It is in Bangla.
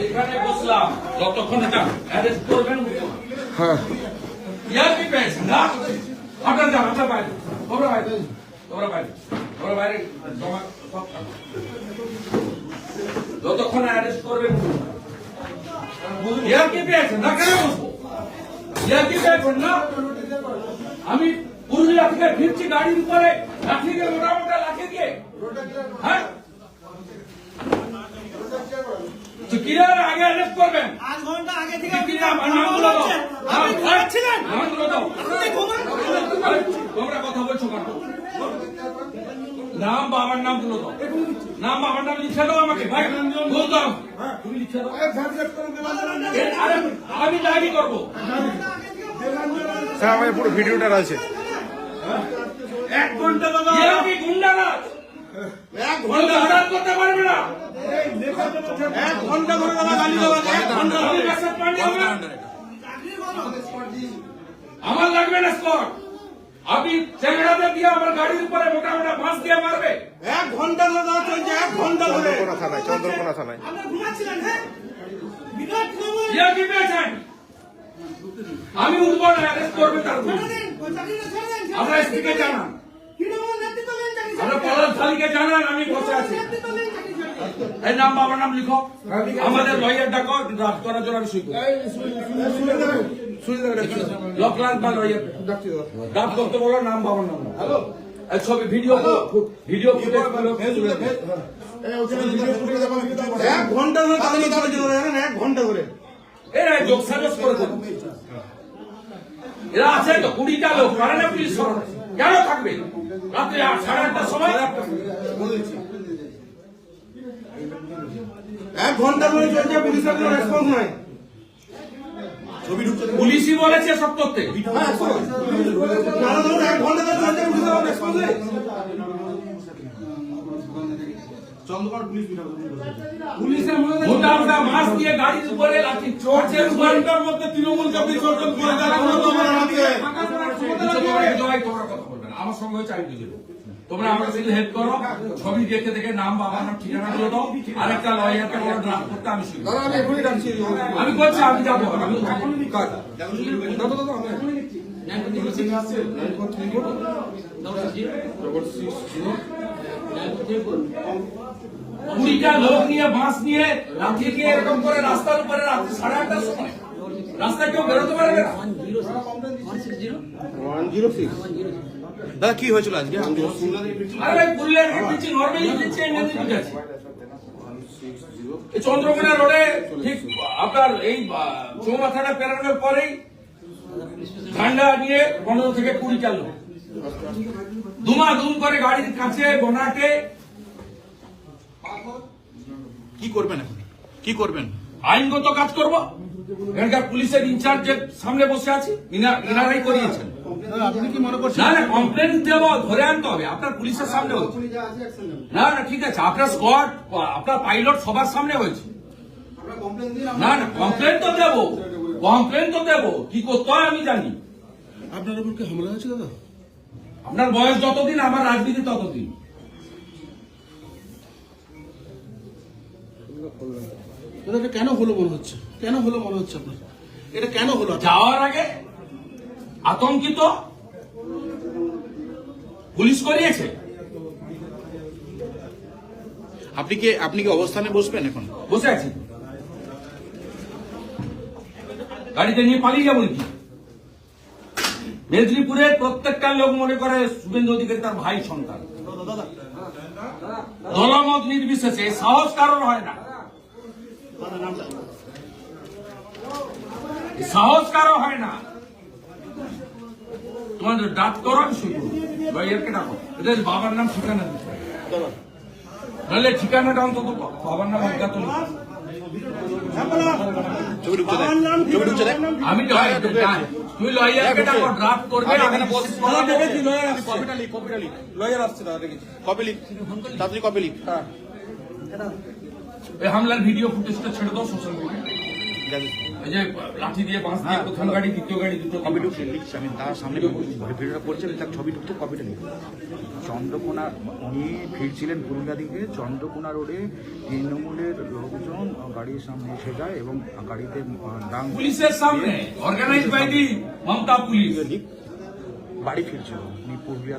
এখানে বসলাম। যতক্ষণ এটা অ্যারেস্ট করবেন হ্যাঁ। ইয়ার কি পেয়েছেন না? আপনার যান আপনার বাইরে। তোমরা বাইরে। তোমরা বাইরে। তোমরা বাইরে। যতক্ষণ অ্যারেস্ট করবেন ইয়ার কি পেয়েছেন না কেন বসবো? ইয়ার কি না? আমি পুরুলিয়া থেকে ফিরছি গাড়ির উপরে। লাঠি দিয়ে মোটা মোটা লাঠি দিয়ে। হ্যাঁ? আগে অ্যারেস্ট করবেন? আধ ঘণ্টা আগে থেকে কি নাম নামগুলো দাও আপনি ঘুমাচ্ছিলেন? দাও আরে, তোমরা কথা বলছো কেন? নাম বাবার নামগুলো দাও নাম বাবার নাম লিখে দাও আমাকে ভাই। বল দাও তুমি লিখে দাও। আরে আমি ডায়েরি করব। স্যার আমাদের পুরো ভিডিওটা আছে এক ঘণ্টা দাদা এরা কি গুন্ডারাজ এক বলতে হঠাৎ করতে পারবে না। এক ঘণ্টা ধরে দাদা গালি দেওয়া এক ঘণ্টা আমি ব্যাসার পান্ডে আমার আমার লাগবে না স্কট আপনি চেংড়াতে দিয়ে আমার গাড়ির উপরে মোটা মোটা বাঁশ দিয়ে মারবে। এক ঘণ্টা ধরে দাদা চলছে এক ঘণ্টা ধরে। চন্দ্রকোনা থানায় চন্দ্রকোনা থানায়। আপনারা ঘুমাচ্ছিলেন হ্যাঁ? বিরাট তৃণমূল ইয়া কি পেয়েছেন? আমি উঠবো না অ্যারেস্ট করবে তার আমরা দিন। এসপিকে জানান তৃণমূল নেতৃত্ব দিন, চাকরি ছেড়ে আমরা দিন। পলাশ শালীকে জানান আমি বসে আছি। এই নাম বাবার নাম লিখো। আমাদের লয়ার ডাকো ড্রাফট করার জন্য আমি সই করি লকলাল বা লয়ার। ড্রাফট করতে বলো নাম বাবার নাম। হ্যালো ছবি ভিডিও ভিডিও ফুটেজ এক ঘণ্টা ধরে এক ঘণ্টা ধরে। এরা যোগ সাজস করে এরা আছে তো কুড়িটা লোক পারে না পুলিশ। কেন থাকবে? রাত্রে সাড়ে আটটার সময়? এক ঘণ্টা ধরে চলছে পুলিশের কোনো রেসপন্স নাই। পুলিশই বলেছে সব করতে নানা ধরুন এক ঘণ্টা পুলিশের মধ্যে দিয়ে গাড়ির উপরে লাঠি ঘণ্টার মধ্যে করে। আমার সঙ্গে আমি বুঝে তোমরা আমাকে শুধু হেল্প করো। ছবি দেখে দেখে নাম বাবার নাম ঠিকানা গুলো দাও। আরেকটা লয়ারকে বলো ড্রাফট করতে আমি শুরু আমি ডাকছি আমি যাব। আমি কুড়িটা লোক নিয়ে বাঁশ নিয়ে লাঠি দিয়ে এরকম করে রাস্তার উপরে রাত্রি সাড়ে আটটার সময়। রাস্তায় কেউ বেরোতে পারবে না। দাদা কি হয়েছিল আজকে? চন্দ্রকোনা রোডে ঠিক আপনার এই চৌমাথাটা পেরানোর পরেই ঠান্ডা নিয়ে পনেরো থেকে কুড়ি চালু দুমা দুম করে গাড়ির কাছে বোনাটে। কি করবেন এখন? কি করবেন? আইনগত কাজ করব। এখানকার পুলিশের ইনচার্জের সামনে বসে আছি ইনা- ইনারাই করিয়েছেন। আপনি কি মনে করছেন না না কমপ্লেন দেব ধরে আনতে হবে। আপনার পুলিশের সামনে হচ্ছে না না ঠিক আছে। আপনার স্কোয়াড আপনার পাইলট সবার সামনে হয়েছে। না না কমপ্লেন তো দেব। কমপ্লেন তো দেব। কি করতে হয় আমি জানি। আপনার উপর কি হামলা হয়েছে দাদা? আপনার বয়স যতদিন আমার রাজনীতি ততদিন। এটা কেন হলো মনে হচ্ছে? কেন হলো মনে হচ্ছে আপনার? এটা কেন হলো? যাওয়ার আগে আতঙ্কিত? পুলিশ করিয়েছে? আপনি কি আপনি কি অবস্থানে বসবেন এখন? বসে আছি। গাড়িতে নিয়ে পালিয়ে যাব নাকি? মেদিনীপুরের প্রত্যেকটা লোক মনে করে শুভেন্দু অধিকারী তার ভাই সন্তান। দলমত নির্বিশেষে সাহস কারণ হয় না। সাহস কারও হয় না। তোমাদের ডাক করো আমি শুরু লয়ারকে ডাকো। এদের বাবার নাম ঠিকানা দিতে নাহলে ঠিকানাটা অন্তত বাবার নাম অজ্ঞাত আমি লয়ারকে ডাকো ড্রাফট করবে আমি। দেখেছি লয়ার আসছে কপিটা লিখ কপিটা লিখ লয়ার আসছে দাদা দেখেছি। কপি লিখ তাড়াতাড়ি কপি লিখ এই হামলার ভিডিও ফুটেজটা ছেড়ে দাও সোশ্যাল মিডিয়ায় যাবি। ওই যে লাঠি দিয়ে বাঁশ দিয়ে প্রথম গাড়ি দ্বিতীয় গাড়ি দুটো কপি লিখছে আমি তার সামনে ভিডিওটা করছি আমি তার ছবি টুকতে কপিটা লিখি চন্দ্রকোনা উনি ফিরছিলেন পুরুলিয়া দিকে চন্দ্রকোনা রোডে তৃণমূলের লোকজন গাড়ির সামনে এসে যায় এবং গাড়িতে ডাং পুলিশের সামনে organise by the Mamata police. বাড়ি ফিরছিল উনি পুরুলিয়া